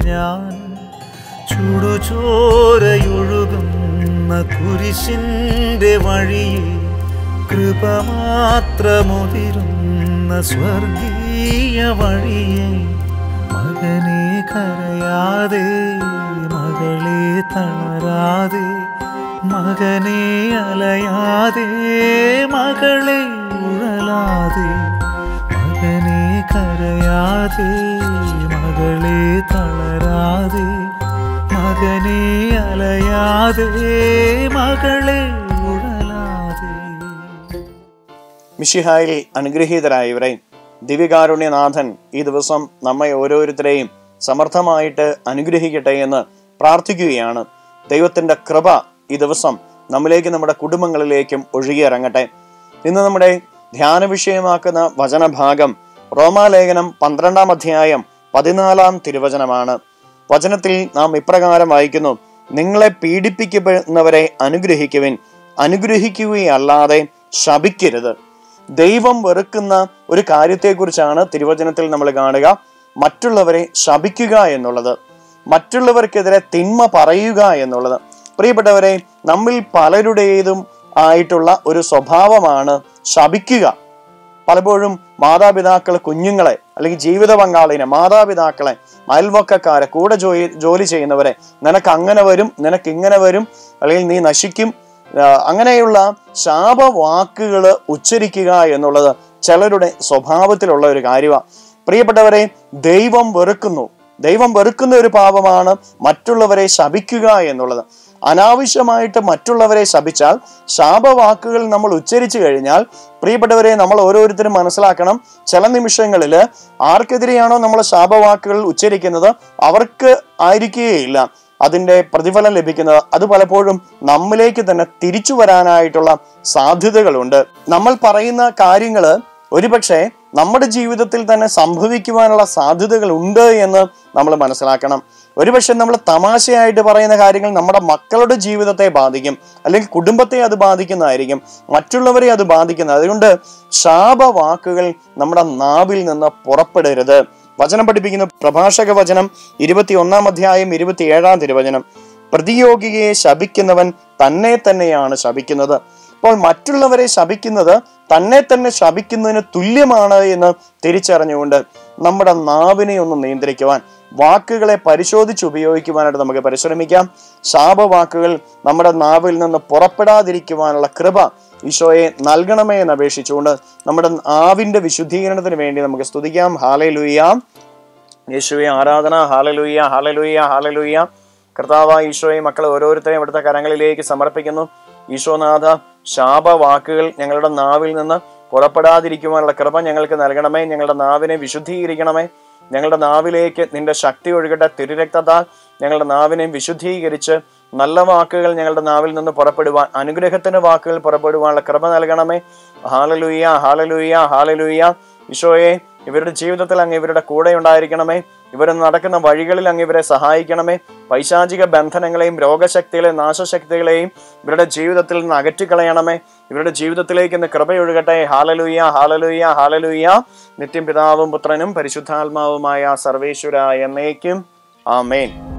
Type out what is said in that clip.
ഞാൻ ചുടുചോരയൊഴുകുന്ന കുരിശിന്റെ വഴിയിൽ കൃപ മാത്രമുതിരുന്ന സ്വർഗീയ വഴിയെ മകനെ കരയാതെ മകളെ തളരാതെ മകനെ അലയാതെ മകളെ ഉഴലാതെ മകനെ കരയാതെ മകളെ തളരാതെ മകനെ അലയാതെ മകളെ ഉഴലാതെ. മിഷിഹായിൽ അനുഗ്രഹീതരായവരെ ദിവ്യകാരുണ്യനാഥൻ ഈ ദിവസം നമ്മെ ഓരോരുത്തരെയും സമർത്ഥമായിട്ട് അനുഗ്രഹിക്കട്ടെ എന്ന് പ്രാർത്ഥിക്കുകയാണ്. ദൈവത്തിന്റെ കൃപ ഈ ദിവസം നമ്മിലേക്ക് നമ്മുടെ കുടുംബങ്ങളിലേക്കും ഒഴുകിയിറങ്ങട്ടെ. ഇന്ന് നമ്മുടെ ധ്യാന വിഷയമാക്കുന്ന വചനഭാഗം റോമാലേഖനം പന്ത്രണ്ടാം അധ്യായം പതിനാലാം തിരുവചനമാണ്. വചനത്തിൽ നാം ഇപ്രകാരം വായിക്കുന്നു. നിങ്ങളെ പീഡിപ്പിക്കപ്പെടുന്നവരെ അനുഗ്രഹിക്കുവിൻ. അനുഗ്രഹിക്കുകയല്ലാതെ ശപിക്കരുത്. ദൈവം വെറുക്കുന്ന ഒരു കാര്യത്തെക്കുറിച്ചാണ് തിരുവചനത്തിൽ നമ്മൾ കാണുക. മറ്റുള്ളവരെ ശപിക്കുക എന്നുള്ളത്. മറ്റുള്ളവർക്കെതിരെ തിന്മ പറയുക എന്നുള്ളത്. പ്രിയപ്പെട്ടവരെ നമ്മിൽ പലരുടേതും ആയിട്ടുള്ള ഒരു സ്വഭാവമാണ് ശപിക്കുക. പലപ്പോഴും മാതാപിതാക്കൾ കുഞ്ഞുങ്ങളെ അല്ലെങ്കിൽ ജീവിത പങ്കാളിനെ മാതാപിതാക്കളെ അയൽവക്കക്കാരെ കൂടെ ജോലി ജോലി ചെയ്യുന്നവരെ നിനക്ക് അങ്ങനെ വരും നിനക്ക് ഇങ്ങനെ വരും അല്ലെങ്കിൽ നീ നശിക്കും. അങ്ങനെയുള്ള ശാപവാക്കുകൾ ഉച്ചരിക്കുക എന്നുള്ളത് ചിലരുടെ സ്വഭാവത്തിലുള്ള ഒരു കാര്യമാണ് പ്രിയപ്പെട്ടവരെ ദൈവം വെറുക്കുന്നു. ദൈവം വെറുക്കുന്ന ഒരു പാപമാണ് മറ്റുള്ളവരെ ശപിക്കുക എന്നുള്ളത്. അനാവശ്യമായിട്ട് മറ്റുള്ളവരെ ശപിച്ചാൽ ശാപവാക്കുകൾ നമ്മൾ ഉച്ചരിച്ചു കഴിഞ്ഞാൽ പ്രിയപ്പെട്ടവരെ നമ്മൾ ഓരോരുത്തരും മനസ്സിലാക്കണം ചില നിമിഷങ്ങളിൽ ആർക്കെതിരെയാണോ നമ്മൾ ശാപവാക്കുകൾ ഉച്ചരിക്കുന്നത്? അവർക്ക് ആയിരിക്കുകയില്ല അതിന്റെ പ്രതിഫലം ലഭിക്കുന്നത്. അത് പലപ്പോഴും നമ്മിലേക്ക് തന്നെ തിരിച്ചു വരാനായിട്ടുള്ള സാധ്യതകളുണ്ട്. നമ്മൾ പറയുന്ന കാര്യങ്ങൾ ഒരുപക്ഷെ നമ്മുടെ ജീവിതത്തിൽ തന്നെ സംഭവിക്കുവാനുള്ള സാധ്യതകൾ ഉണ്ട് എന്ന് നമ്മൾ മനസ്സിലാക്കണം. ഒരുപക്ഷെ നമ്മൾ തമാശയായിട്ട് പറയുന്ന കാര്യങ്ങൾ നമ്മുടെ മക്കളുടെ ജീവിതത്തെ ബാധിക്കും അല്ലെങ്കിൽ കുടുംബത്തെ അത് ബാധിക്കുന്നതായിരിക്കും മറ്റുള്ളവരെ അത് ബാധിക്കുന്നത്. അതുകൊണ്ട് ശാപവാക്കുകൾ നമ്മുടെ നാവിൽ നിന്ന് പുറപ്പെടരുത്. വചനം പഠിപ്പിക്കുന്ന പ്രഭാഷക വചനം ഇരുപത്തി ഒന്നാം അധ്യായം ഇരുപത്തി ഏഴാം തിരുവചനം. പ്രതിയോഗിയെ ശപിക്കുന്നവൻ തന്നെ തന്നെയാണ് ശപിക്കുന്നത്. അപ്പോൾ മറ്റുള്ളവരെ ശപിക്കുന്നത് തന്നെ തന്നെ ശപിക്കുന്നതിന് തുല്യമാണ് എന്ന് തിരിച്ചറിഞ്ഞുകൊണ്ട് നമ്മുടെ നാവിനെ ഒന്ന് നിയന്ത്രിക്കുവാൻ വാക്കുകളെ പരിശോധിച്ച് ഉപയോഗിക്കുവാനായിട്ട് നമുക്ക് പരിശ്രമിക്കാം. ശാപവാക്കുകൾ നമ്മുടെ നാവിൽ നിന്ന് പുറപ്പെടാതിരിക്കുവാനുള്ള കൃപ ഈശോയെ നൽകണമേ എന്ന് അപേക്ഷിച്ചുകൊണ്ട് നമ്മുടെ നാവിന്റെ വിശുദ്ധീകരണത്തിന് വേണ്ടി നമുക്ക് സ്തുതിക്കാം. ഹാലലുയ്യ ലുയ്യാം യേശുവെ ആരാധന. ഹാലലുയ്യ ഹാലലുയ്യ ഹാലലുയ്യ കർത്താവ് ഈശോയെ മക്കളെ ഓരോരുത്തരെയും ഇവിടുത്തെ കരങ്ങളിലേക്ക് സമർപ്പിക്കുന്നു. ഈശോനാഥ ശാപവാക്കുകൾ ഞങ്ങളുടെ നാവിൽ നിന്ന് പുറപ്പെടാതിരിക്കുവാനുള്ള കൃപ ഞങ്ങൾക്ക് നൽകണമേ. ഞങ്ങളുടെ നാവിനെ വിശുദ്ധീകരിക്കണമേ. ഞങ്ങളുടെ നാവിലേക്ക് നിന്റെ ശക്തി ഒഴുകട്ടെ തിരുരക്തത്താൽ ഞങ്ങളുടെ നാവിനെ വിശുദ്ധീകരിച്ച് നല്ല വാക്കുകൾ ഞങ്ങളുടെ നാവിൽ നിന്ന് പുറപ്പെടുവാൻ അനുഗ്രഹത്തിന്റെ വാക്കുകൾ പുറപ്പെടുവാനുള്ള കൃപ നൽകണമേ. ഹാലലുയ്യ ഹാലലുയ്യ ഹാലലുയ്യ ഈശോയെ ഇവരുടെ ജീവിതത്തിൽ അങ്ങ് ഇവരുടെ കൂടെ ഉണ്ടായിരിക്കണമേ. ഇവർ നടക്കുന്ന വഴികളിൽ അങ്ങ് ഇവരെ സഹായിക്കണമേ. പൈശാചിക ബന്ധനങ്ങളെയും രോഗശക്തികളെയും നാശശക്തികളെയും ഇവരുടെ ജീവിതത്തിൽ നിന്ന് അകറ്റിക്കളയണമേ. ഇവരുടെ ജീവിതത്തിലേക്ക് ഇന്ന് കൃപയൊഴുകട്ടെ. ഹാലലുയ്യ ഹാലലുയ്യ ഹാലലുയ്യ നിത്യം പിതാവും പുത്രനും പരിശുദ്ധാത്മാവുമായ സർവേശ്വര എന്നേക്കും. ആമേൻ.